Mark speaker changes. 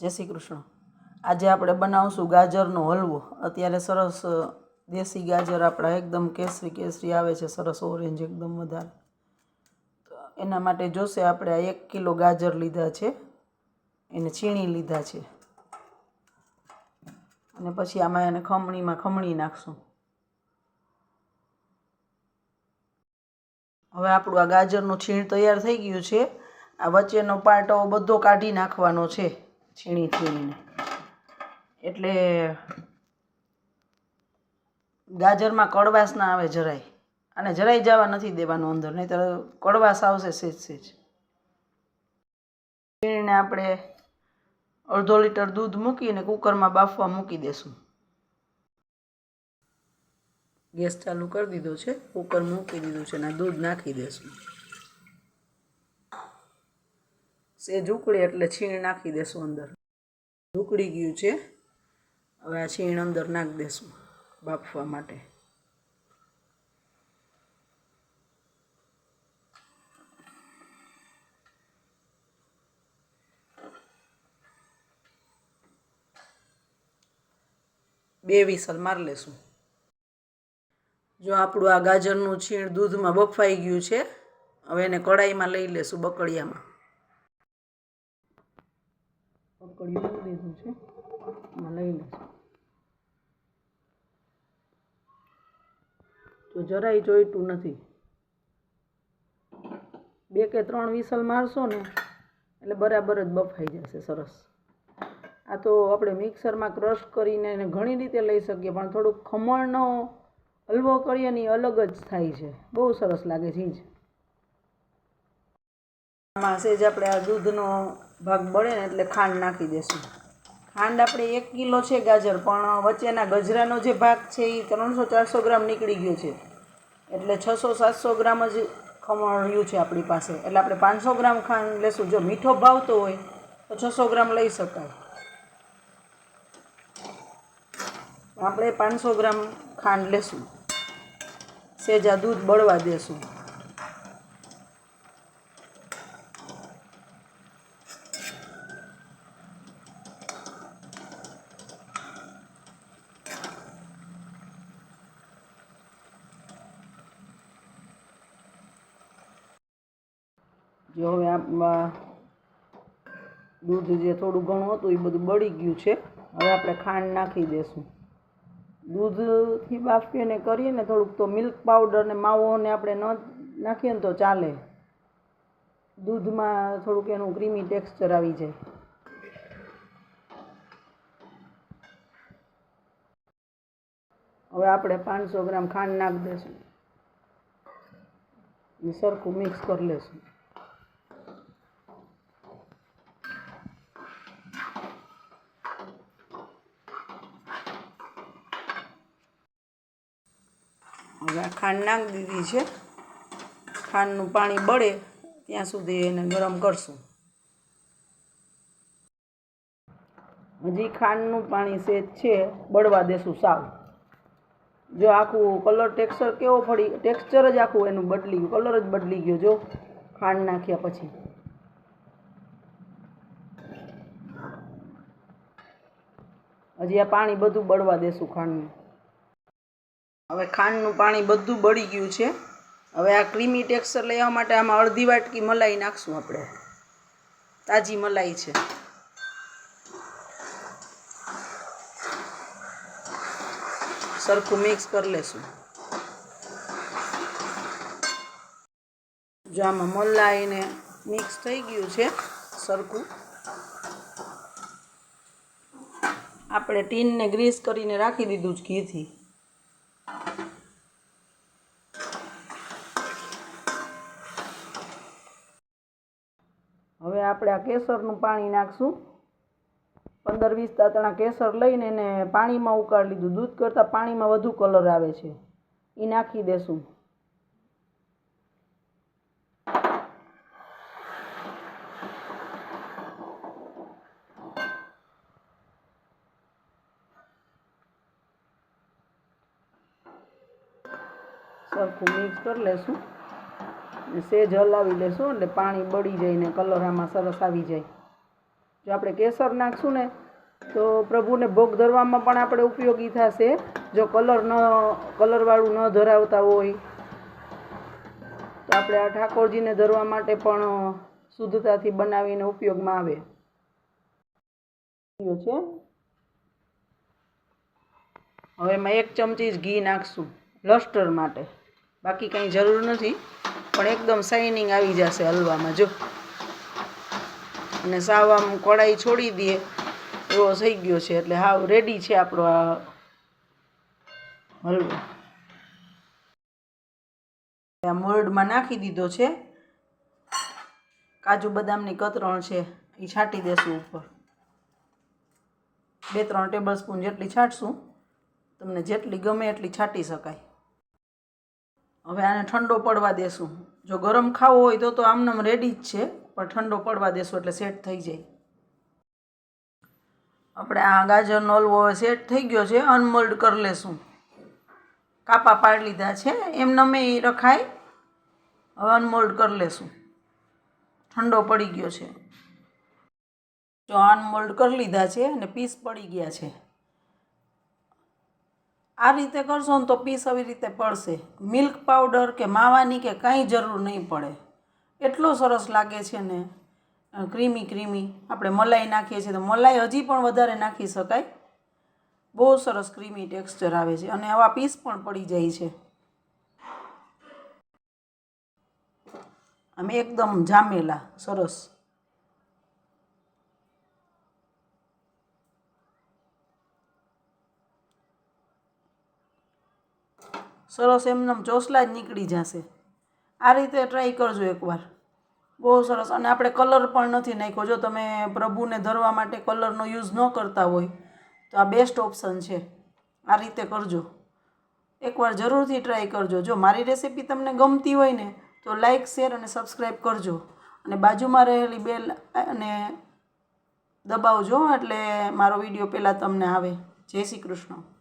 Speaker 1: જય શ્રી કૃષ્ણ. આજે આપણે બનાવશું ગાજરનો હલવો. અત્યારે સરસ દેશી ગાજર આપણા એકદમ કેસરી કેસરી આવે છે, સરસ ઓરેન્જ એકદમ વધારે. તો એના માટે જોશે આપણે આ એક કિલો ગાજર લીધા છે. એને છીણી લીધા છે. અને પછી આમાં એને ખમણીમાં ખમણી નાખશું. હવે આપણું આ ગાજરનું છીણ તૈયાર થઈ ગયું છે. આ વચ્ચેનો પાટો બધો કાઢી નાખવાનો છે. છીણી છીણીને. એટલે ગાજરમાં કડવાશ ના આવે જરાય. અને જરાય જવા નથી દેવાનું અંદર, નહીંતર કડવાશ આવશે સેજ સેજ. છીણીને આપણે અડધો લીટર દૂધ મૂકીને કુકરમાં બાફવા મૂકી દેશું. ગેસ ચાલુ કરી દીધો છે, કુકર મૂકી દીધું છે અને દૂધ નાખી દેશું. સેજ ઉકળે એટલે છીણ નાખી દેશું અંદર. ઉકળી ગયું છે. હવે આ છીણ અંદર નાખી દેશું બાફવા માટે. બે વિસલ મારી લેશું. જો આપણું આ ગાજરનું છીણ દૂધમાં બફાઈ ગયું છે, હવે એને કડાઈમાં લઈ લેશું બકડિયામાં. બકડિયું લઈ લીધું છે. એમાં લઈ લેશું તો જરાય જોઈતું નથી. બે કે ત્રણ વિસલ મારશો ને, એટલે બરાબર જ બફાઈ જશે સરસ. આ તો આપણે મિક્સરમાં ક્રશ કરીને એને ઘણી રીતે લઈ શકીએ, પણ થોડુંક ખમણનો હલવો કરીએ ને અલગ જ થાય છે. બહુ સરસ લાગે છે જ. આમાં સેજ આપણે આ દૂધનો ભાગ બળે ને એટલે ખાંડ નાખી દેશું. ખાંડ આપણે એક કિલો છે ગાજર, પણ વચ્ચેના ગજરાનો જે ભાગ છે એ ત્રણસો ચારસો ગ્રામ નીકળી ગયો છે. એટલે છસો સાતસો ગ્રામ જ ખમણ્યું છે આપણી પાસે. એટલે આપણે પાંચસો ગ્રામ ખાંડ લેશું. જો મીઠો ભાવતો હોય, તો છસો ગ્રામ લઈ શકાય. આપણે પાંચસો ગ્રામ ખાંડ લેશું. સેજા દૂધ બળવા દેશું. જો હવે આમાં દૂધ જે થોડું ઘણું હતું એ બધું બળી ગયું છે, હવે આપણે ખાંડ નાખી દઈશું દૂધથી બાફીને કરીએ ને થોડુંક તો મિલ્ક પાવડર ને માવોને આપણે ન નાખીએ ને તો ચાલે. દૂધમાં થોડુંક એનું ક્રીમી ટેક્સચર આવી જાય. હવે આપણે પાંચસો ગ્રામ ખાંડ નાખી દઈશું એ સરખું મિક્સ કરી લેશું. આ ખાંડ નાખી દીધી છે. ખાંડનું પાણી બળે ત્યાં સુધી એને ગરમ કરશું. હજી ખાંડનું પાણી સેજ છે, બળવા દેશું સાવ. જો આખું કલર ટેક્સચર કેવો ફળી ટેક્સચર જ આખું એનું બદલી ગયું, કલર જ બદલી ગયો, જો. ખાંડ નાખ્યા પછી. હજી આ પાણી બધું બળવા દેશું ખાંડનું. હવે ખાંડનું પાણી બધું બળી ગયું છે. હવે આ ક્રીમી ટેક્સચર લેવા માટે આમાં અડધી વાટકી મલાઈ નાખશું આપણે. તાજી મલાઈ છે. સરખું મિક્સ કરી લેશું. જો આમાં મલાઈને મિક્સ થઈ ગયું છે, સરખું. આપણે ટીનને ગ્રીસ કરીને રાખી દીધું છે ઘીથી. આપણે આ કેસરનું પાણી નાખશું. પંદર વીસ દાંતણા કેસર લઈને એને પાણીમાં ઉકાળી લીધું. દૂધ કરતાં પાણીમાં વધુ કલર આવે છે. એ નાખી દેશું. સરખું મિક્સ કરી લેશું. સેજ હલાવી લેશું એટલે પાણી બળી જાય ને કલર આમાં સરસ આવી જાય. જો આપણે કેસર નાખશું ને, તો પ્રભુને ભોગ ધરવામાં પણ આપણે ઉપયોગી થશે. જો કલર ન કલરવાળું ન ધરાવતા હોય, તો આપણે આ ઠાકોરજીને ધરવા માટે પણ શુદ્ધતાથી બનાવીને ઉપયોગમાં આવે. છે. હવે એમાં એક ચમચી જ ઘી નાખશું લસ્ટર માટે. બાકી કંઈ જરૂર નથી. પણ એકદમ શાઇનિંગ આવી જશે હલવામાં, જો. અને સાવ આમ કડાઈ છોડી દઈએ એવો થઈ ગયો છે, એટલે હાવ રેડી છે આપણો આ હલવો. આ મોલ્ડમાં નાખી દીધો છે. કાજુ બદામની કતરણ છે, એ છાંટી દેશું ઉપર. બે ત્રણ ટેબલ સ્પૂન જેટલી છાંટશું, તમને જેટલી ગમે એટલી છાંટી શકાય. હવે આને ઠંડો પડવા દેશું. જો ગરમ ખાવો હોય તો તો આમનામ રેડી જ છે, પણ ઠંડો પડવા દેશું એટલે સેટ થઈ જાય. આપણે આ ગાજરનો હલવો હવે સેટ થઈ ગયો છે અનમોલ્ડ કરી લેશું. કાપા પાડી લીધા છે, એમ નમે ઈ રખાય. હવે અનમોલ્ડ કરી લેશું. ઠંડો પડી ગયો છે. જો અનમોલ્ડ કરી લીધા છે અને પીસ પડી ગયા છે. આ રીતે કરશો ને તો પીસ આવી રીતે પડશે. મિલ્ક પાવડર કે માવાની કે કાંઈ જરૂર નહીં પડે. એટલો સરસ લાગે છે ને. Creamy creamy. આપણે મલાઈ નાખીએ છીએ તો મલાઈ હજી પણ વધારે નાખી શકાય. બહુ સરસ ક્રીમી ટેક્સચર આવે છે અને આવા પીસ પણ પડી જાય છે. આમ એકદમ જામેલા, સરસ. સરસ એમનેમ ચોસલા જ નીકળી જશે. આ રીતે ટ્રાય કરજો એકવાર. બહુ સરસ. અને આપણે કલર પણ નથી નાખ્યો. જો તમે પ્રભુને ધરવા માટે કલરનો યુઝ ન કરતા હોય, તો આ બેસ્ટ ઓપ્શન છે. આ રીતે કરજો. એકવાર જરૂરથી ટ્રાય કરજો. જો મારી રેસીપી તમને ગમતી હોય ને, તો લાઇક શેર અને સબસ્ક્રાઈબ કરજો. અને બાજુમાં રહેલી બેલ અને દબાવજો એટલે મારો વીડિયો પહેલાં તમને આવે. જય શ્રી કૃષ્ણ.